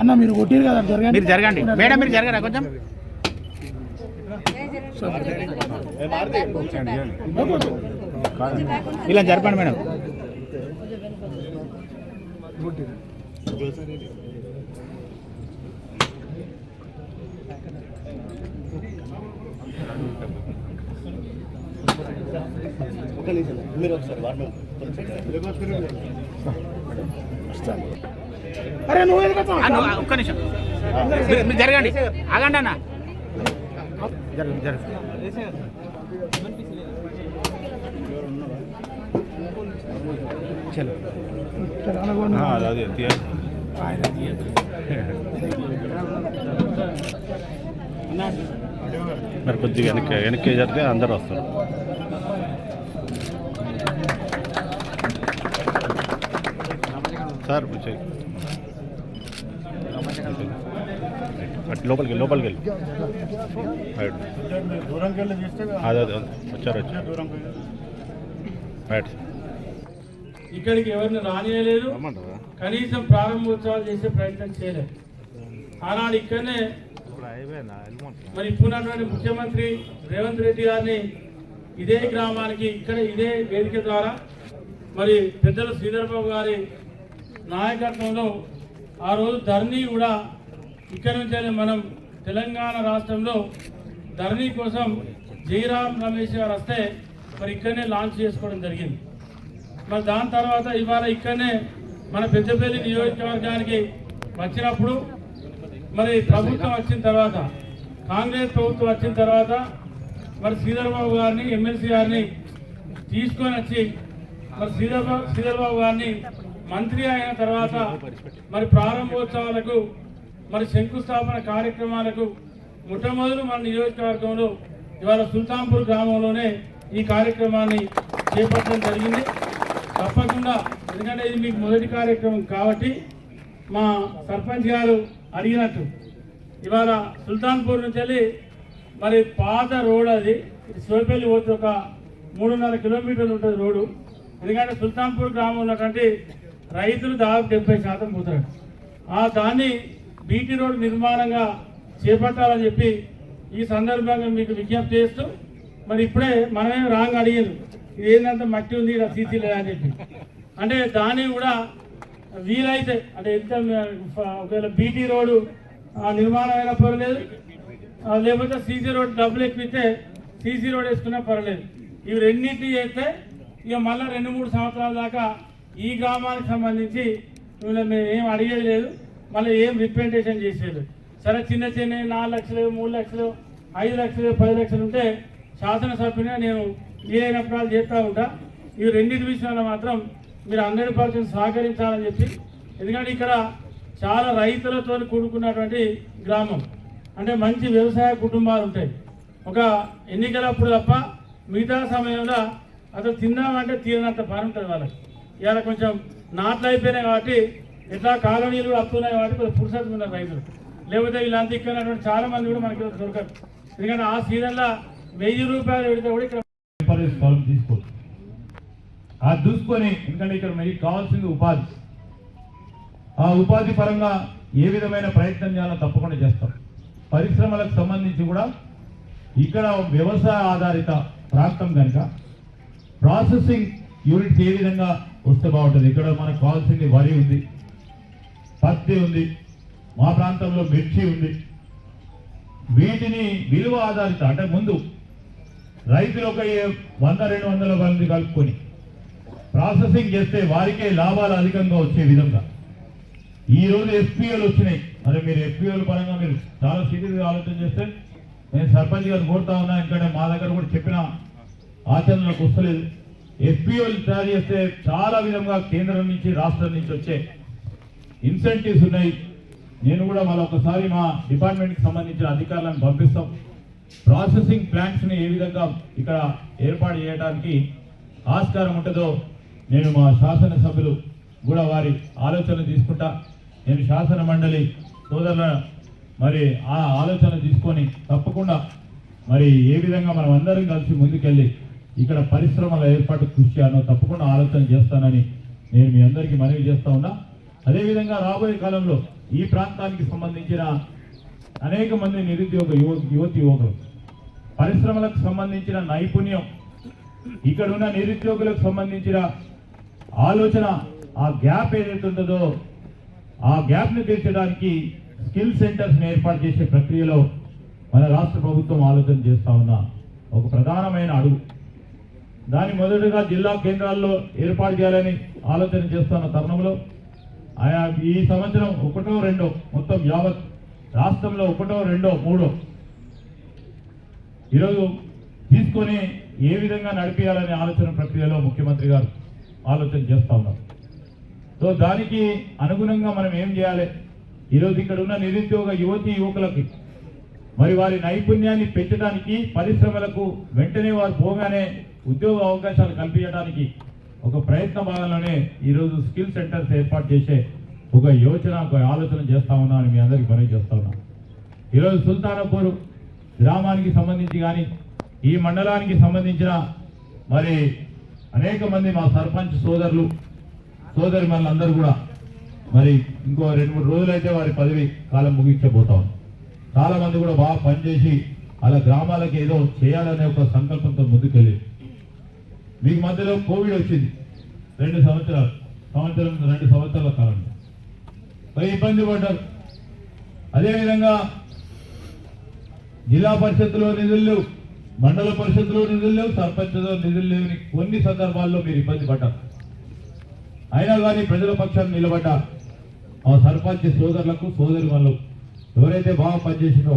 అన్న మీరు కొట్టిరు కదా జరగండి. మీరు జరగండి. మేడం మీరు జరగరా కొంచెం? ఇలా జరపండి మేడం. అరే నువ్వు ఒక్క నిమిషం. జరగండి. ఆగండి అన్న. జరగండి జరగండి. చలో. అదే మరి కొద్దిగా వెనక్కి వెనక్కి జరిగితే అందరు వస్తారు. సార్. అటు లోపలికి వెళ్ళి లోపలికి వెళ్ళి. రైట్. అదే అదే వచ్చారు వచ్చారు. రైట్ ఇక్కడికి ఎవరిని రానియలేదు. కనీసం ప్రారంభోత్సవాలు చేసే ప్రయత్నం చేయలేదు. ఆనాడు ఇక్కడనే మరి ఇప్పుడున్నటువంటి ముఖ్యమంత్రి రేవంత్ రెడ్డి గారిని ఇదే గ్రామానికి ఇక్కడ ఇదే వేదిక ద్వారా మరి పెద్దలు శ్రీధర్బాబు గారి నాయకత్వంలో ఆ రోజు ధరణి కూడా ఇక్కడ నుంచే మనం తెలంగాణ రాష్ట్రంలో ధరణి కోసం జయరాం రమేష్ గారు వస్తే మరి ఇక్కడనే లాంచ్ చేసుకోవడం జరిగింది. మరి దాని తర్వాత ఇవాళ ఇక్కడనే మన పెద్దపల్లి నియోజకవర్గానికి వచ్చినప్పుడు మరి ప్రభుత్వం వచ్చిన తర్వాత కాంగ్రెస్ ప్రభుత్వం వచ్చిన తర్వాత మరి శ్రీధర్బాబు గారిని ఎమ్మెల్సీ గారిని తీసుకొని వచ్చి మరి శ్రీధర్బాబు శ్రీధర్బాబు గారిని మంత్రి అయిన తర్వాత మరి ప్రారంభోత్సవాలకు మరి శంకుస్థాపన కార్యక్రమాలకు మొట్టమొదలు మన నియోజకవర్గంలో ఇవాళ సుల్తాంపూర్ గ్రామంలోనే ఈ కార్యక్రమాన్ని చేపట్టడం జరిగింది. తప్పకుండా ఎందుకంటే ఇది మీకు మొదటి కార్యక్రమం కాబట్టి మా సర్పంచ్ గారు అడిగినట్టు. ఇవాళ సుల్తాన్పూర్ నుంచి వెళ్ళి మరి పాత రోడ్ అది సోపల్లి పోతే ఒక మూడున్నర కిలోమీటర్లు ఉంటుంది రోడ్డు. ఎందుకంటే సుల్తాన్పూర్ గ్రామం ఉన్నటువంటి రైతులు దాదాపు డెబ్బై శాతం పోతారు. ఆ దాన్ని బీటీ రోడ్ నిర్మాణంగా చేపట్టాలని చెప్పి ఈ సందర్భంగా మీకు విజ్ఞప్తి చేస్తూ మరి ఇప్పుడే మనమే రాంగ్ అడిగారు. ఏంటంటే మట్టి ఉంది ఇక్కడ సీసీ లేదని చెప్పి. అంటే దాన్ని కూడా వీలైతే అంటే ఎంత ఒకవేళ బీటీ రోడ్డు ఆ, నిర్మాణం అయినా పర్వాలేదు లేకపోతే సీసీ రోడ్ డబ్బులు ఎక్కితే సీసీ రోడ్ వేసుకున్నా పర్వాలేదు ఇవి రెండింటినీ చేస్తే ఇక మళ్ళీ రెండు మూడు సంవత్సరాల దాకా ఈ గ్రామానికి సంబంధించి వీళ్ళని మేము ఏం అడిగేది లేదు. మళ్ళీ ఏం రిప్రజెంటేషన్ చేసేది. సరే చిన్న చిన్న నాలుగు లక్షలు మూడు లక్షలు ఐదు లక్షలు పది లక్షలు ఉంటే శాసనసభ్యునిగా నేను ఏదైనా వాళ్ళు చేస్తూ ఉంటా. ఈ రెండింటి విషయంలో మాత్రం మీరు హండ్రెడ్ పర్సెంట్ సహకరించాలని చెప్పి ఎందుకంటే ఇక్కడ చాలా రైతులతో కూడుకున్నటువంటి గ్రామం. అంటే మంచి వ్యవసాయ కుటుంబాలు ఉంటాయి. ఒక ఎన్నికలప్పుడు తప్ప మిగతా సమయంలో అసలు తిందామంటే తీరినంత పని ఉంటుంది వాళ్ళకి. ఇవాళ కొంచెం నాట్లు అయిపోయినాయి కాబట్టి ఎట్లా కాలనీలు కూడా వస్తున్నాయి కాబట్టి కొంచెం పురుషత్వం ఉన్నారు రైతులు. లేకపోతే వీళ్ళంతా ఇక్కడ చాలా మంది కూడా మనకి దొరకరు. ఎందుకంటే ఆ సీజన్లో వెయ్యి రూపాయలు పెడితే కూడా ఇక్కడ ఎంపరేజ్ స్థలం తీసుకోవచ్చు అది చూసుకొని ఎందుకంటే ఇక్కడ మీకు కావాల్సింది ఉపాధి. ఆ ఉపాధి పరంగా ఏ విధమైన ప్రయత్నం చేయాలో తప్పకుండా చేస్తాం. పరిశ్రమలకు సంబంధించి కూడా ఇక్కడ వ్యవసాయ ఆధారిత ప్రాంతం కనుక ప్రాసెసింగ్ యూనిట్స్ ఏ విధంగా వస్తే బాగుంటుంది? ఇక్కడ మనకు కావాల్సింది వరి ఉంది పత్తి ఉంది మా ప్రాంతంలో మిర్చి ఉంది. వీటిని విలువ ఆధారిత అంటే ముందు రైతులు ఒక వంద రెండు వందల మంది కలుపుకొని ప్రాసెసింగ్ చేస్తే వారికే లాభాలు అధికంగా వచ్చే విధంగా. ఈ రోజు ఎఫ్పిఓలు వచ్చినాయి. మరి మీరు ఎఫ్పిఓల పరంగా మీరు చాలా సీరియస్గా ఆలోచన చేస్తే నేను సర్పంచ్ గారు కోరుతా ఉన్నా ఎందుకంటే మా దగ్గర కూడా చెప్పిన ఆచరణలకు వస్తలేదు ఎఫ్పిఓలు తయారు చేస్తే చాలా విధంగా కేంద్రం నుంచి రాష్ట్రం నుంచి వచ్చే ఇన్సెంటివ్స్ ఉన్నాయి. నేను కూడా మళ్ళీ ఒకసారి మా డిపార్ట్మెంట్కి సంబంధించిన అధికారులను పంపిస్తాం. ప్రాసెసింగ్ ప్లాంట్స్ని ఏ విధంగా ఇక్కడ ఏర్పాటు చేయడానికి ఆస్కారం ఉంటుందో నేను మా శాసనసభ్యులు కూడా వారి ఆలోచన తీసుకుంటా. నేను శాసన మండలి సోదరుల మరి ఆ ఆలోచన తీసుకొని తప్పకుండా మరి ఏ విధంగా మనం అందరం కలిసి ముందుకెళ్ళి ఇక్కడ పరిశ్రమల ఏర్పాటు కృషి చేయాలో తప్పకుండా ఆలోచన చేస్తానని నేను మీ అందరికీ మనవి చేస్తా ఉన్నా. అదేవిధంగా రాబోయే కాలంలో ఈ ప్రాంతానికి సంబంధించిన అనేక మంది నిరుద్యోగ యువ యువతి యువకులు పరిశ్రమలకు సంబంధించిన నైపుణ్యం ఇక్కడ ఉన్న నిరుద్యోగులకు సంబంధించిన ఆలోచన ఆ గ్యాప్ ఏదైతే ఉంటుందో ఆ గ్యాప్ని తీర్చడానికి స్కిల్ సెంటర్స్ని ఏర్పాటు చేసే ప్రక్రియలో మన రాష్ట్ర ప్రభుత్వం ఆలోచన చేస్తూ ఉన్న. ఒక ప్రధానమైన అడుగు. దాని మొదటగా జిల్లా కేంద్రాల్లో ఏర్పాటు చేయాలని ఆలోచన చేస్తున్న తరుణంలో ఆయా ఈ సంవత్సరం ఒకటో రెండో మొత్తం యావత్ రాష్ట్రంలో ఒకటో రెండో మూడో. ఈరోజు తీసుకొని ఏ విధంగా నడిపించాలనే ఆలోచన ప్రక్రియలో ముఖ్యమంత్రి గారు ఆలోచన చేస్తూ ఉన్నారు. సో దానికి అనుగుణంగా మనం ఏం చేయాలి? ఈరోజు ఇక్కడ ఉన్న నిరుద్యోగ యువతి యువకులకి మరి వారి నైపుణ్యాన్ని పెంచడానికి పరిశ్రమలకు వెంటనే వారు పోగానే ఉద్యోగ అవకాశాలు కల్పించడానికి ఒక ప్రయత్న భాగంలోనే ఈరోజు స్కిల్ సెంటర్స్ ఏర్పాటు చేసే ఒక యోచన ఒక ఆలోచన చేస్తా ఉన్నా అని మీ అందరికీ పని చేస్తా ఉన్నా. ఈరోజు సుల్తానపూర్ గ్రామానికి సంబంధించి కానీ ఈ మండలానికి సంబంధించిన మరి అనేక మంది మా సర్పంచ్ సోదరులు సోదరి మనందరూ కూడా మరి ఇంకో రెండు మూడు రోజులైతే వారి పదవి కాలం ముగించబోతాం చాలా మంది కూడా బాగా పనిచేసి అలా గ్రామాలకు ఏదో చేయాలనే ఒక సంకల్పంతో ముందుకెళ్ళి మీకు మధ్యలో కోవిడ్ వచ్చింది. రెండు సంవత్సరాలు సంవత్సరం రెండు సంవత్సరాల కాలంలో. మరి ఇబ్బంది పడ్డారు. అదేవిధంగా జిల్లా పరిషత్తులో నిధులు లేవు మండల పరిషత్తులో నిధులు లేవు సర్పంచ్లో నిధులు లేవని కొన్ని సందర్భాల్లో మీరు ఇబ్బంది పడ్డారు. అయినా కానీ ప్రజల పక్షాన్ని నిలబడ్డ ఆ సర్పంచ్ సోదరులకు సోదరి వాళ్ళు ఎవరైతే బాగా పనిచేసిందో